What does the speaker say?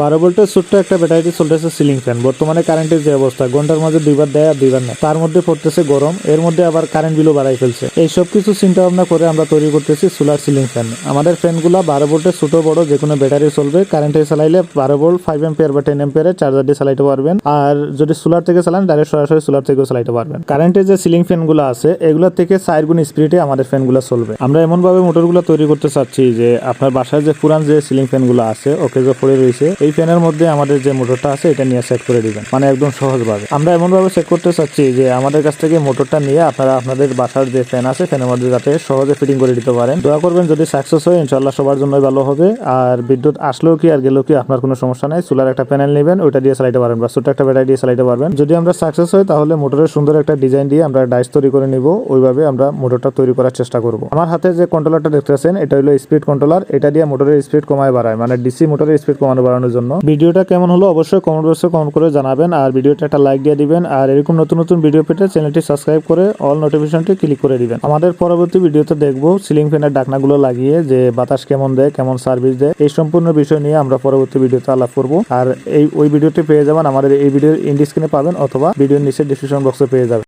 বারো ভোল্টের ছোট্ট একটা ব্যাটারি চলতেছে সিলিং ফ্যান বর্তমানে কারেন্টের যে অবস্থা, ঘণ্টার মাঝে দুইবার দেয় আর দুইবার নেয়। তার মধ্যে পড়তেছে গরম, এর মধ্যে আবার কারেন্ট বিলও বাড়াই ফেলছে। এই সব কিছু চিন্তা ভাবনা করে আমরা তৈরি করতেছি সোলার সিলিং ফ্যান আমাদের ফ্যানগুলো বারো ভোল্টের ছোট, বড় যে কোনো ব্যাটারি চলবে। কারেন্টে চালাইলে বারো ভোল্ট ফাইভ এম্পিয়ার বা টেন এম্পিয়ারের চার্জার দিয়ে চালাইতে পারবেন। আর যদি সোলার থেকে চালান ডাইরেক্ট সরাসরি সোলার থেকেও চালাইতে পারবেন। কারেন্টের যে সিলিং ফ্যানগুলো আছে এগুলোর থেকে চার গুণ স্পিডে আমাদের ফ্যানগুলো চলবে। আমরা এমনভাবে মোটরগুলো তৈরি করতে চাচ্ছি যে, আপনার বাসায় যে পুরান যে সিলিং ফ্যানগুলো আছে, ওকে যে পড়ে রয়েছে এই ফ্যানের মধ্যে আমাদের যে মোটরটা আছে, এটা নিয়ে সেট করে দিবেন। মানে একদম সহজভাবে। আমরা এমন ভাবে সেট করতে চাচ্ছি যে, আমাদের কাছ থেকে মোটরটা নিয়ে আপনারা আপনাদের বাসার যে ফ্যান আছে ফ্যানের মধ্যে যাতে সহজে ফিটিং করে দিতে পারেন। দোয়া করবেন যদি সাকসেস হয় ইনশাল্লাহ সবার জন্যই ভালো হবে। আর বিদ্যুৎ আসলেও কি আর গেলেও কি, আপনার কোনো সমস্যা নাই। সোলার একটা প্যানেল নেবেন, ওইটা দিয়ে চালাইতে পারবেন বা ছোট একটা ব্যাটারি দিয়ে চালাইতে পারবেন। যদি আমরা সাকসেস হয়, তাহলে মোটরের সুন্দর একটা ডিজাইন দিয়ে আমরা ডাইস তৈরি করে নিব। ওইভাবে আমরা মোটরটা তৈরি করার চেষ্টা করব। আমার হাতে যে কন্ট্রোলারটা দেখতেছেন, এটা হলো স্পিড কন্ট্রোলার এটা দিয়ে মোটরের স্পিড কমায় বাড়ায়। মানে ডিসি মোটরের স্পিড কমানো বাড়ানোর জন্য। ভিডিওটা কেমন হলো অবশ্যই কমেন্ট বক্সে কমেন্ট করে জানাবেন আর ভিডিওটা একটা লাইক দিয়ে দিবেন আর এরকম নতুন নতুন ভিডিও পেতে চ্যানেলটি সাবস্ক্রাইব করে অল নোটিফিকেশনটি ক্লিক করে দিবেন। আমাদের পরবর্তী ভিডিওতে দেখব সিলিং ফ্যানের ডাকনাগুলো লাগিয়ে যে বাতাস কেমন দেয়, কেমন সার্ভিস দেয়, এই সম্পূর্ণ বিষয় নিয়ে আমরা পরবর্তী ভিডিওতে আলাপ করব। আর এই, ওই ভিডিওটি পেয়ে যাবেন আমাদের এই ভিডিওর ইন্ডিস্ক্রিনে পাবেন অথবা ভিডিওর নিচে ডিসক্রিপশন বক্সে পেয়ে যাবেন।